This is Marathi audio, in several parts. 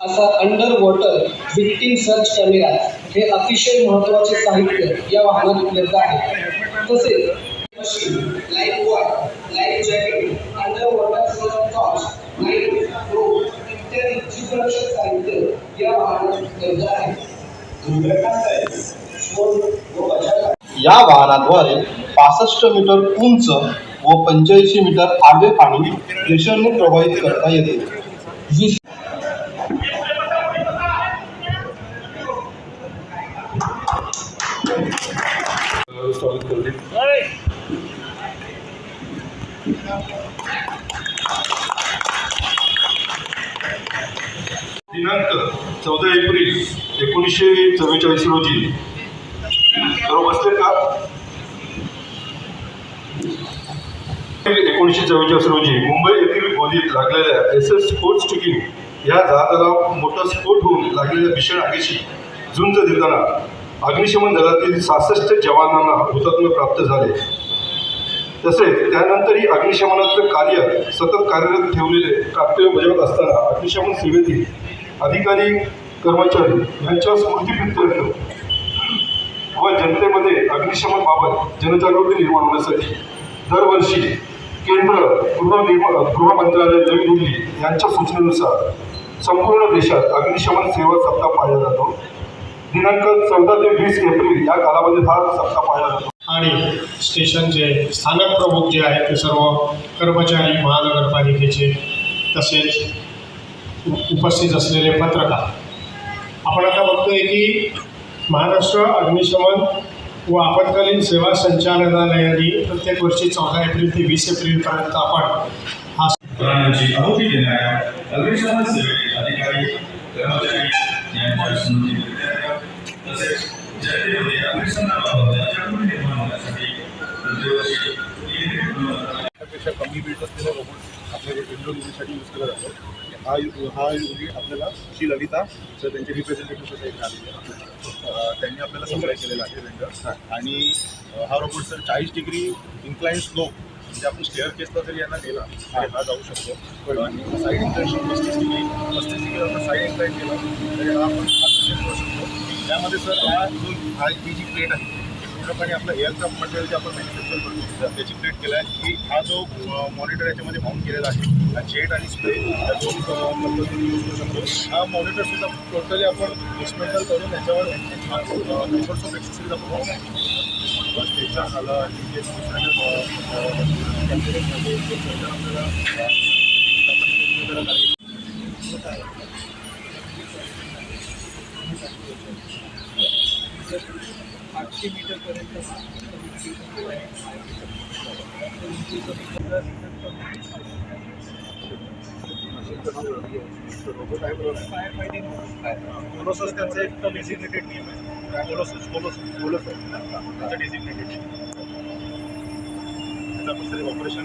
असा under water victim search camera हे अतिशय महत्त्वाचे साहित्य या वाहनात उपलब्ध आहे. तसेच life what life jacket under water torch light rope इत्यादी जीवरक्षक साहित्य या वाहनात उपलब्ध आहे. या वाहनाद्वारे पासष्ट मीटर उंच व पंच्याऐंशी मीटर आडवे पाणी प्रेशरने प्रवाहित करता येते. दिनांक चौदा एप्रिल एकोणीसशे चव्वेचाळीस रोजी. बसले का? एकोणीसशे चव्वेचाळीस रोजी मुंबई येथील गोदीत लागलेल्या एस एस स्पोर्ट्स टिकिंग या जहाजाला मोठा स्फोट होऊन लागलेल्या भीषण आगीशी झुंज देताना अग्निशमन दलातील सहासष्ट जवानांना हुतात्मा प्राप्त झाले. तसेच त्यानंतरही अग्निशमनाचं कार्य सतत कार्यरत ठेवलेले कर्तव्य बजावत असताना अग्निशमन सेवेतील अधिकारी कर्मचारी यांच्या स्मृतीप्रित्यर्थ व जनतेमध्ये अग्निशमनबाबत जनजागृती निर्माण होण्यासाठी दरवर्षी केंद्र गृहनिर्माण गृह मंत्रालय नवी दिल्ली यांच्या सूचनेनुसार संपूर्ण देशात अग्निशमन सेवा सप्ताह पाळला जातो. दिनांक चौदा ते वीस एप्रिल या कालावधीत हा सप्ताह पाळला जातो. आणि स्टेशनचे स्थानक प्रमुख जे आहेत ते सर्व कर्मचारी महानगरपालिकेचे तसेच उपस्थित असलेले पत्रकार. आपण आता बघतोय की महाराष्ट्र अग्निशमन व आपत्कालीन सेवा संचालनालयाने प्रत्येक वर्षी चौदा एप्रिल ते वीस एप्रिलपर्यंत आपण हा प्राणांची आहुती देणाऱ्या अग्निशमन सेवेतील अधिकारी कर्मचारी यांच्या स्मृती तसेच जनतेमध्ये अग्निशमनाबाबत प्रतिवर्षी तीन नोव्हेंबरपेक्षा कमी वेट असलेला रोबोट आपल्या इंडोनेशियासाठी यूज केला जातो. हा यु- हा युनिट आपल्याला श्री ललिता सर त्यांचे रिप्रेझेंटेटिव्ह इथे आलेले त्यांनी आपल्याला सप्लाय केलेला आहे रेंडर आणि हा रोबोट सर चाळीस डिग्री इन्क्लाइन स्लोप म्हणजे आपण स्टेअर केसला जरी यांना गेला तरी हा जाऊ शकतो. आणि साईड इन्क्लाइन पस्तीस डिग्री पस्तीस डिग्री आपण साईड इन्क्लाइन केला तरी हा आपण हा शकतो त्यामध्ये सर हा जो हा ही जी प्लेट आहे पूर्णपणे आपलं एअरक्राफ्ट मटेरियल जे आपण मॅन्युफॅक्चर करतो त्याची प्लेट केला आहे की हा जो मॉनिटर याच्यामध्ये माउंट केलेला आहे हा जेट आणि स्प्रे या दोन पद्धतीने यूज करू शकतो हा मॉनिटर सुद्धा टोटली आपण डिस्मेंटल करून याच्यावर नंबर्स ऑफ एक्सेसरीज आपण वापरू शकतो. झालं आणि जे आपल्याला अ, आपण वगैरे करायचं. रोबोट आहे बरोबर कोलोसस त्यांचा एक डेसिग्नेटेड नेम आहे कोलोसस कोलोस कोलोस आहे त्यांचा डेसिग्नेटेड नेम त्याचं आपण सगळे ऑपरेशन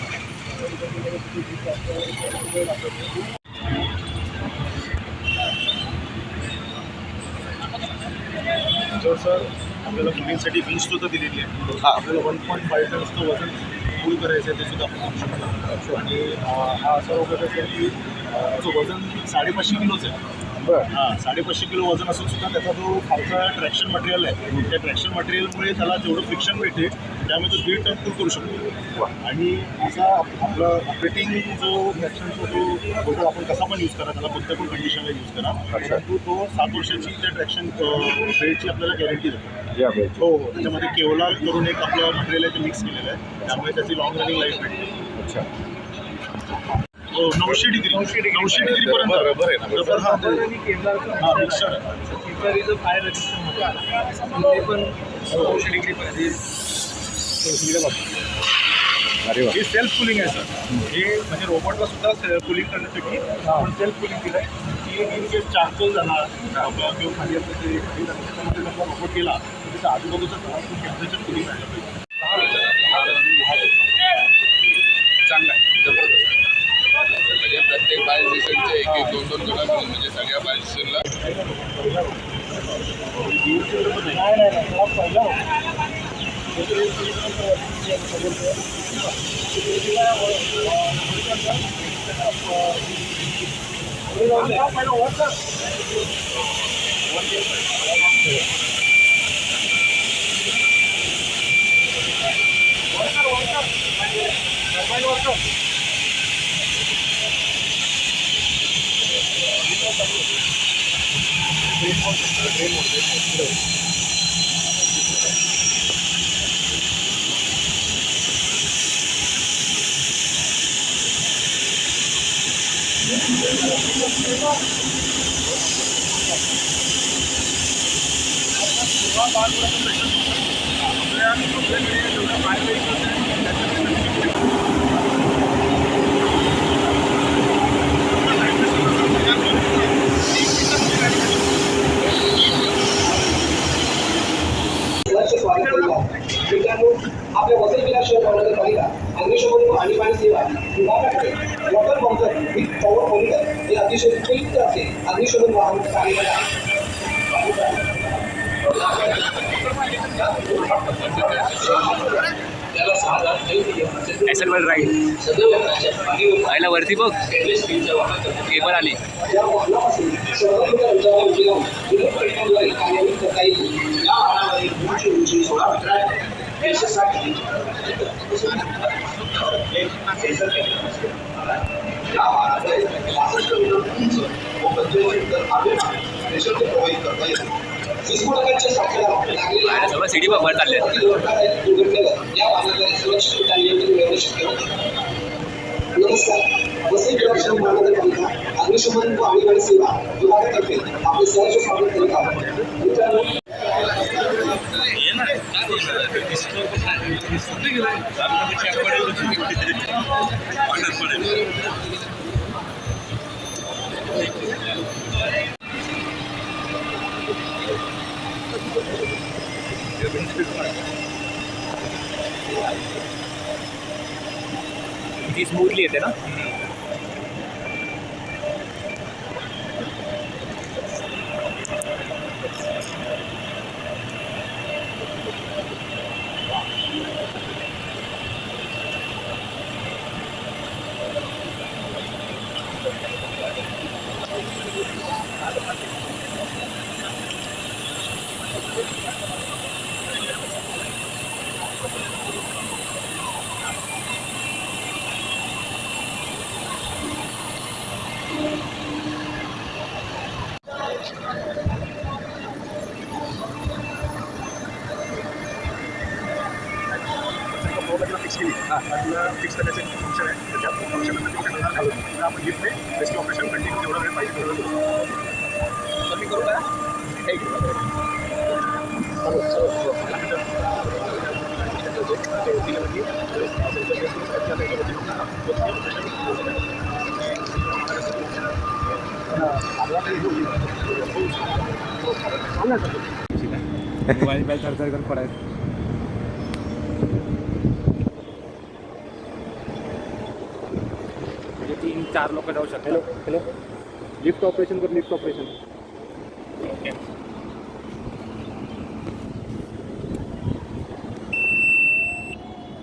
त्याच्यावर सर आपल्याला मुलींसाठी वीज सुद्धा दिलेली आहे आपल्याला वन पॉईंट फाईव्ह टन्सचं वजन पूल करायचं आहे ते सुद्धा आपण शकतो. आणि हा असा रोबोट असेल की त्याचं वजन साडेपाचशे किलोचं आहे. हां साडेपाचशे किलो वजन असून सुद्धा त्याचा जो खालचा ट्रॅक्शन मटेरियल आहे त्या ट्रॅक्शन मटेरियलमुळे त्याला जेवढं फ्रिक्शन मिळते त्यामुळे तो दीड टन करू शकतो. आणि असा आप- आपला ऑपरेटिंग जो ट्रॅक्शनचा जो रोबोट आपण कसा पण यूज करा त्याला कोणत्या पण कंडिशनला यूज करा परंतु तो सात वर्षाची त्या ट्रॅक्शन बेल्टची आपल्याला गॅरंटी देतो. हो हो. त्याच्यामध्ये केवला करून एक आपलं मटेरियल आहे ते मिक्स केलेलं आहे. त्यामुळे त्याची लॉंग रनिंग लाईफ भेटते. हो नऊशे डिग्री नऊशे डिग्री नऊशे डिग्री पर्यंत. रबर आहे ना रबर हा हा मिक्सर आहे फायर रेजिस्टंट ते पण नऊशे डिग्री पर्यंत. अरे हे सेल्फ कुलिंग आहे सर हे म्हणजे रोबोटला सुद्धा कुलिंग करण्यासाठी आपण सेल्फ कुलिंग केलं आहे की इन केस चार्कोल आपला किंवा खाली असं ते खाली त्याच्यामध्ये आपला रोबोट गेला तर त्याचं आजूबाजूचं टेम्परेचर कुलिंग आहे चांगला आहे ज़बरदस्त म्हणजे प्रत्येक बाय स्टेशनचे एक एक दोन दोन गट मिळून म्हणजे सगळ्या स्टेशनला आहे मित्रांनो आपल्या वसई विलास शहर महानगरपालिका अग्निशमन व आणीबाणी सेवा विभागाकडे water bunker with power holder हे अतिशय उपयुक्त असे अग्निशमन वाहन कार्यरत आहे त्याला सहा ॲसेलवर आयला वरती बघ. केबल आली. या वाहनापासून शंभर मीटर अंतरावर उभी राहून करता येईल सगळं सिटी बघ चालले नमस्कार वसई महानगरपालिका अग्निशमन व आणीबाणी सेवा विभागातर्फे आपले सहर्ष स्वागत करत आहोत मित्रांनो ती स्मूथली येते ना? फिक्स केली आपल्याला फिक्स करण्याचे फंक्शन आहे तर त्या फंक्शन घालून तर आपण लिफ्टने रेस्क्यू ऑपरेशन कंटिन्यू जेवढा वेळ पाहिजे तेवढा वेळ करू. कमी करू का मोबाईल मोबाईल थरथर करून पडायचं म्हणजे तीन चार लोक जाऊ शकतात. Hello hello. लिफ्ट ऑपरेशन कर लिफ्ट ऑपरेशन.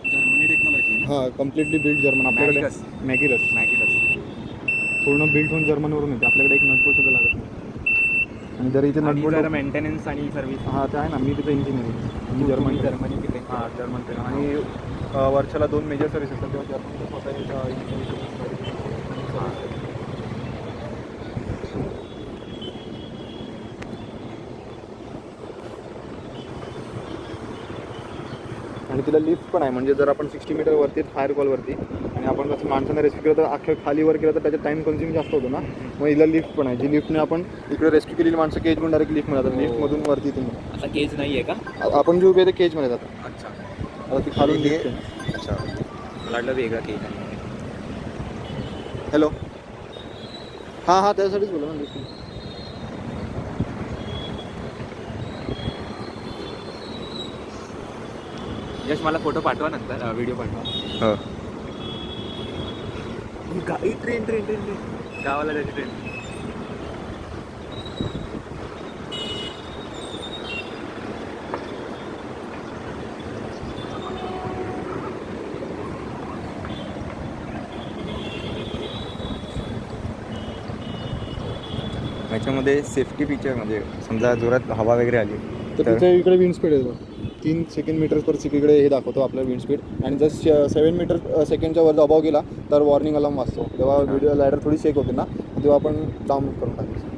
जर्मनी टेक्नॉलॉजी हां कम्प्लिटली बिल्ड जर्मन आपल्याकडे मॅगिरस. मॅगिरस मॅगिरस पूर्ण बिल्ड होऊन जर्मनवरून येते. आपल्याकडे एक नटबोर्ड सुद्धा लागत नाही. आणि जर इथे आणि जर नटबोर्ड मेंटेनन्स आणि सर्व्हिस हां ते आहे ना. मी तिथे इंजिनिअरिंग मी जर्मनी जर्मनी तिथे. हां जर्मन आणि अ, वर्षाला दोन मेजर सर्व्हिस असतात. तेव्हा जर्मनचं स्वतः इंजिनिअरिंग आणि तिला लिफ्ट पण आहे. म्हणजे जर आपण सिक्स्टी मीटर वरती फायर कॉलवरती आणि आपण कसं माणसांना रेस्क्यू केलं तर अख्ख्या खाली वर केलं तर त्याचा टाईम कन्झ्युम जास्त होतो ना. मग हिला लिफ्ट पण आहे. जी लिफ्टने आपण इकडे रेस्क्यू केलेली माणसं केज पण डायरेक्ट लिफ्टमध्ये जातात लिफ्टमधून वरती तुम्ही. आता केज नाही आहे का आपण जे उभे ते केजमध्ये जातात. अच्छा. आता ती खालून lift आहे. अच्छा. मला वाटलं वेगळं केक आहे. हॅलो. हां हां त्यासाठीच बोला ना यश मला फोटो पाठवा नंतर व्हिडिओ पाठवा. हो. गाई ट्रेन ट्रेन ट्रेन ट्रेन गावाला जायची ट्रेन याच्यामध्ये सेफ्टी फीचर म्हणजे समजा जोरात हवा वगैरे आली तर तिच्या इकडे विंड स्पीड येतो तीन सेकंड मीटर पर सेकंडकडे हे दाखवतो आपला विंड स्पीड आणि जर सेवन मीटर सेकंडच्या वर दबाव गेला तर वॉर्निंग अलार्म वाजतो. तेव्हा व्हिडिओ लायडर थोडी शेक होते ना तेव्हा आपण डाऊन करून टाकायचं.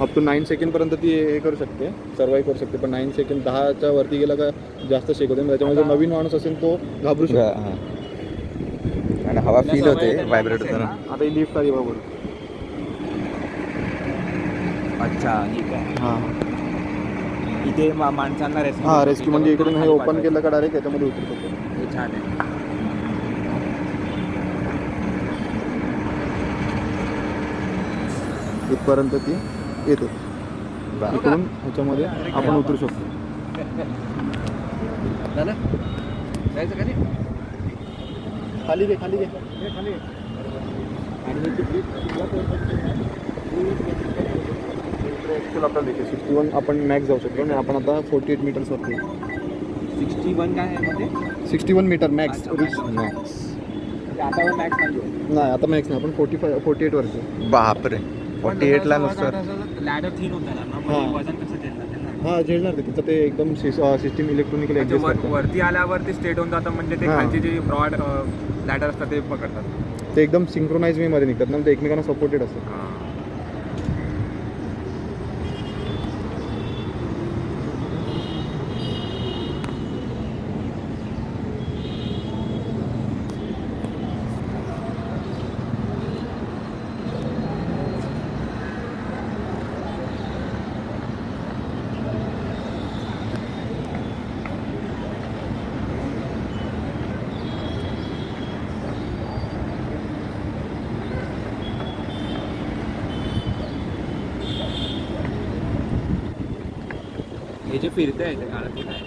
अप टू नाईन सेकंडपर्यंत ती हे करू शकते सर्वाईव्ह करू शकते. पण नाईन सेकंड दहाच्या वरती गेला का जास्त शेक होते. त्याच्यामुळे जो नवीन माणूस असेल तो घाबरू शकतो. आणि हवा फील होते व्हायब्रेट होतं ना. आता ही लिफ्ट आली बरोबर अच्छा ठीक आहे. हां. इथे मा- माणसांना रेस्क्यू हां रेस्क्यू म्हणजे इकडून हे ओपन केलं का डायरेक्ट याच्यामध्ये उतरू शकतो. हे छान आहे. इथपर्यंत ती येते. इकडून ह्याच्यामध्ये आपण उतरू शकतो. जायचं का नाही खाली घे खाली घे सिक्स्टी वन आपण मॅक्स जाऊ शकतो. आणि आपण आता फोर्टी एट मीटर्सवरती सिक्स्टी वन काय आहे मध्ये? Sixty one metre max reach max आता मॅक्स नाही आहे. नाही आता मॅक्स नाही. आपण फोर्टी फाय फोर्टी एटवरती बापरे. फोर्टी एटला नुसतं. लॅडर थिन होता ना हां. मग वजन कसं झेलणार? हां ते. तिचं ते एकदम सिस्टीम इलेक्ट्रॉनिकली म्हणजे ॲडजस्ट वर- करतं वरती आल्यावर ते स्टेट होऊन जातं म्हणजे ते हां. खालचे जे ब्रॉड लॅडर असतात ते पकडतात. ते एकदम सिंक्रोनाइज वेमध्ये निघतात ना ते एकमेकांना सपोर्टेड असतात. हे जे फिरते आहे ते काळात ते काय?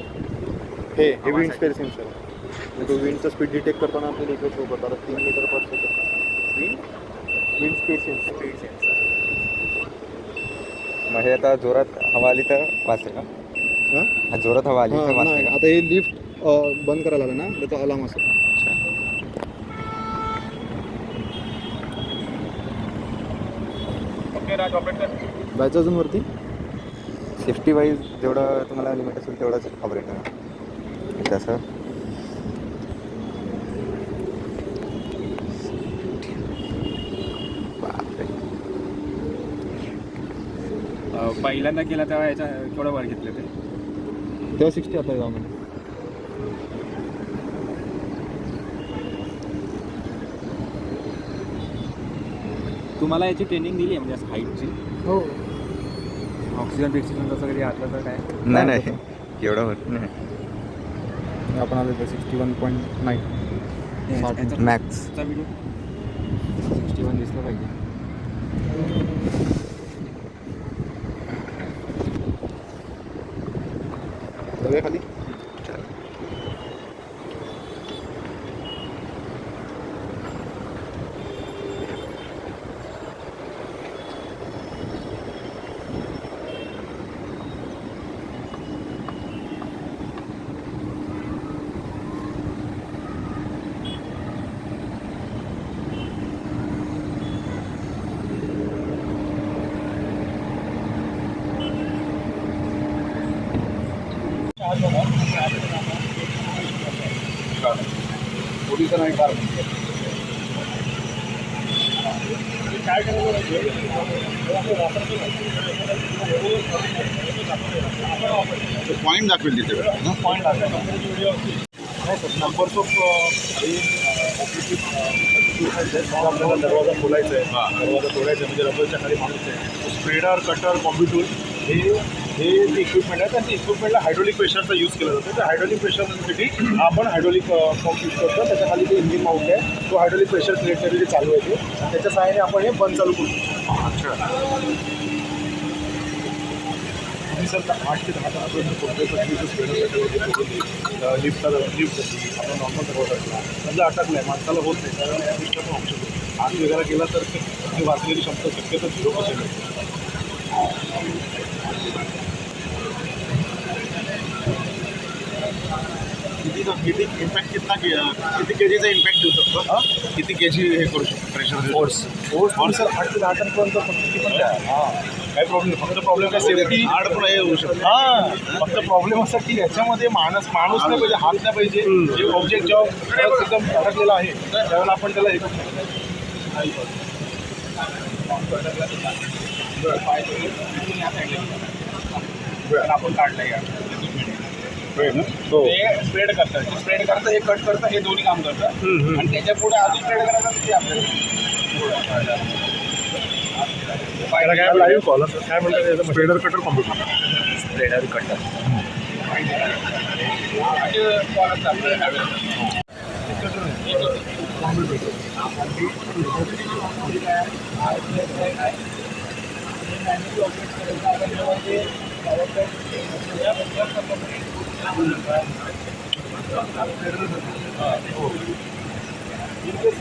हे हे विंड स्पेअर सेन्सर तो विंडचा स्पीड डिटेक्ट करताना आपल्याला इकडे शो करतो. आता तीन metre per second wind speed sensor speed sensor मग हे आता जोरात हवा आली तर वाचते का? हां? हा जोरात हवा आली तर हां, वाचते नाही का? आता हे लिफ्ट बंद करायला आलं ना त्याचा अलार्म असेल. जायचं अजून वरती? सेफ्टी वाईज जेवढं तुम्हाला लिमिट असेल तेवढंच ऑपरेट आहे तसं बापरे. अं, पहिल्यांदा केला तेव्हा याच्या केवढं वर घेतलं ते? तेव्हा सिक्स्टी आता आहे आम्हाला तुम्हाला याची ट्रेनिंग दिली आहे म्हणजे असं हाईटची हो. ऑक्सिजन बिक्सिजन तसं कधी आतलं तर काय? नाही नाही. एवढं होत नाही. आपण आलो sixty one point nine max video sixty one दिसलं पाहिजे. जाऊया खाली पॉईंट दाखवेल तिथे. नंबर्स ऑफ आपल्याला दरवाजा खोलायचा आहे. दरवाजा तोडायचा म्हणजे रबरच्या खाली माणूस आहे. स्प्रेडर कटर कॉम्प्युटर हे हे जे इक्विपमेंट आहे त्या इक्विपमेंटला हायड्रोलिक प्रेशरचा यूज केला जातो. त्या हायड्रोलिक प्रेशरसाठी आपण हायड्रोलिक पंप यूज करतो त्याच्याखाली ते इंजिन माउंट आहे तो हायड्रोलिक प्रेशर क्रिएट जे चालू आहे ते. त्याच्या सहाय्याने आपण हे बंद चालू करू शकतो. सर आठ ते दहा तासापर्यंत कोणत्याही लिफ्ट होती आपण नॉर्मल सर्वसाईडला समजा अटकलं आहे माणसाला होत नाही. कारण या पण ऑप्शन आग वगैरे गेला तर ते ती वाचलेली क्षमता शक्यतो झिरो पर्सेंट आहे. किती इम्पॅक्ट कितना किती के जीचा इम्पॅक्ट देऊ शकतो हां किती के जी हे करू शकतो प्रेशर फोर्स फोर्स सर आठ ते दहा टनपर्यंत किती पण द्या हां काही प्रॉब्लेम. फक्त प्रॉब्लेम काय सेफ्टी आड पण हे होऊ शकतो हां फक्त प्रॉब्लेम असा की याच्यामध्ये माणूस माणूस नाही पाहिजे हात नाही पाहिजे जे ऑब्जेक्ट जेव्हा खरंच एकदम अडकलेला आहे त्यावेळेला आपण त्याला हे करू शकतो. आपण काढलं या हो. ते स्प्रेड करतात. ते स्प्रेड करतं हे कट करतं हे दोन्ही काम करतं आणि त्याच्या पुढे अजून स्प्रेड करायचं ते आपल्याला पाहिला काय लाईव्ह कॉल काय म्हणतात याचं? Spreader cutter computer spreader cutter असे कॉल असतात आपल्याला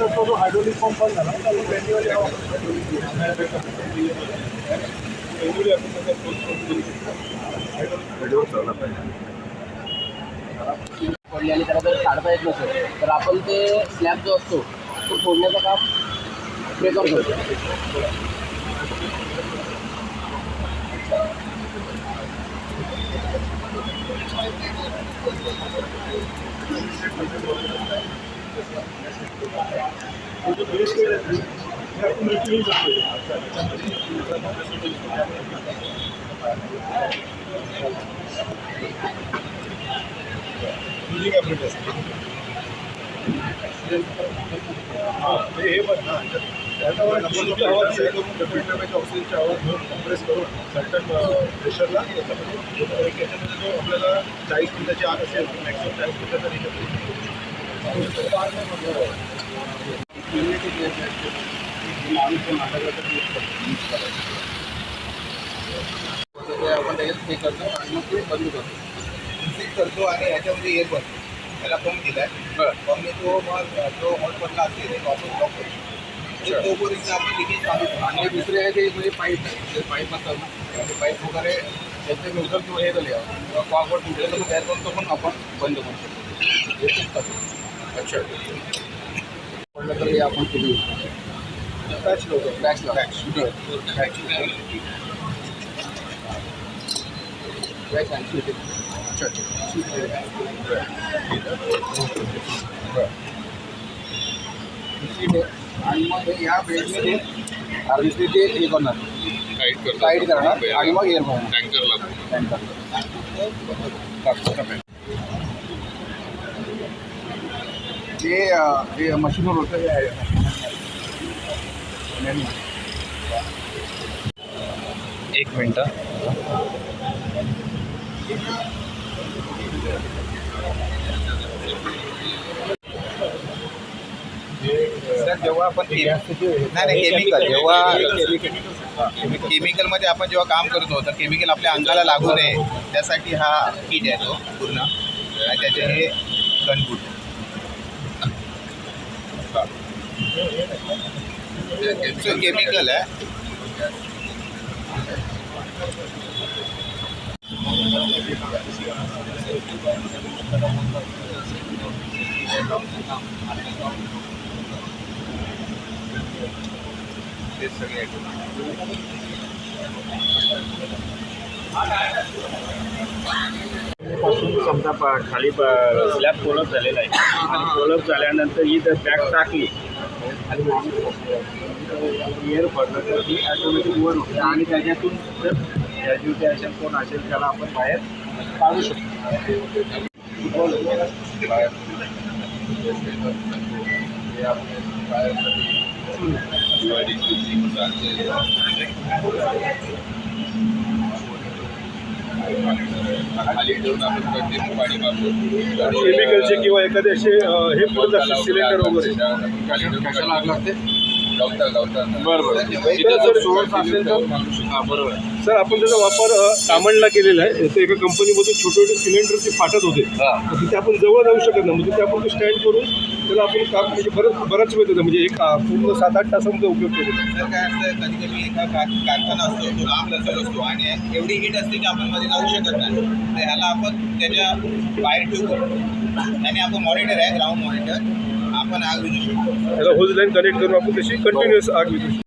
तो जो हायड्रोलिक पंप पण झाला तर पडली आणि त्याला जर काढता येत नसेल तर आपण ते स्लॅब जो असतो तो फोडण्याचं काम प्रेकर करतो. युजिंग ॲप्लिकेशन हां हे हे हां हे ऑक्सिजनची आवाज घेऊन कम्प्रेस करून सर्टन प्रेशरला याच्यामध्ये जो आपल्याला चाळीस मिनिटाची आग असेल मॅक्सिमम चाळीस मिनिटाचा आपण त्याच्यात हे करतो आणि मग ते बंद करतो करतो आणि ह्याच्यामध्ये एअर बन त्याला पंप दिलाय पंपने तो मग जो हॉटपॉटला असेल ते वापस ब्लॉक करतो तोपर्यंत आपण लिकेज चालू करतो. आणि दुसरे आहे ते म्हणजे पाईप ते पाईप असतात ना. ते पाईप वगैरे त्यांचे न्यूट्रल किंवा हे झाले फॉरवर्ड तुटले तर मग तो पण आपण बंद करू शकतो. हे खूप चांगलं. अच्छा. पडलं तर हे आपण किती? टॅच लवकर टॅक्स लावा टॅक्स ऐंशी होते अच्छा दुसरी डे आणि मग हे या बेडमध्ये दुसरी ते हे करणार. टाईट करणार. आणि मग एअर भरणार टँकरला जे अं, जे मशीनवर होतं हे आहे. एक मिनटं. जेव्हा आपण नाही नाही केमिकल जेव्हा केमिकलमध्ये आपण जेव्हा काम करतो तर केमिकल आपल्या अंगाला लागू नये. त्यासाठी हा किट आहे तो पूर्ण. आणि त्याचे हे गनबूट केमिकल आहे. ते सगळे पासून समजा प- खाली स्लॅब कोलप झालेला आहे. आणि कोलप झाल्यानंतर ही जर बॅग टाकली खाली एअर पडलं तर ती ॲटोमॅटिक वर होते. आणि त्याच्यातून जर ग्रॅज्युएशन कोण असेल त्याला आपण बाहेर काढू शकतो. खाली ठेवून आपण कंटिन्यू पाणी मारतो केमिकलचे किंवा एखादे असे हे पुढे असतात सिलेंडर वगैरे. कशाला लागलं ते हा बरोबर. सर आपण त्याचा वापर कामणला केलेला आहे. एका कंपनीमधून छोटे छोटे सिलेंडर ते फाटत होते. तर तिथे आपण जवळ जाऊ शकत नाही. म्हणजे तिथे आपण ते स्टँड करून त्याला आपण काम म्हणजे बरंच बराच वेळ देतो. म्हणजे एक पूर्ण सात आठ तासामध्ये उपयोग केला काय असतं कधी कधी एका कार- कारखाना असतो तो लांब लचक असतो आणि एवढी हीट असते की आपण मध्ये जाऊ शकत नाही. तर ह्याला आपण त्याच्या बाहेर ठेवू आणि आपण मॉनिटर आहे ग्राउंड मॉनिटर आपण आग विझू शकतो त्याला होज लाईन कनेक्ट करून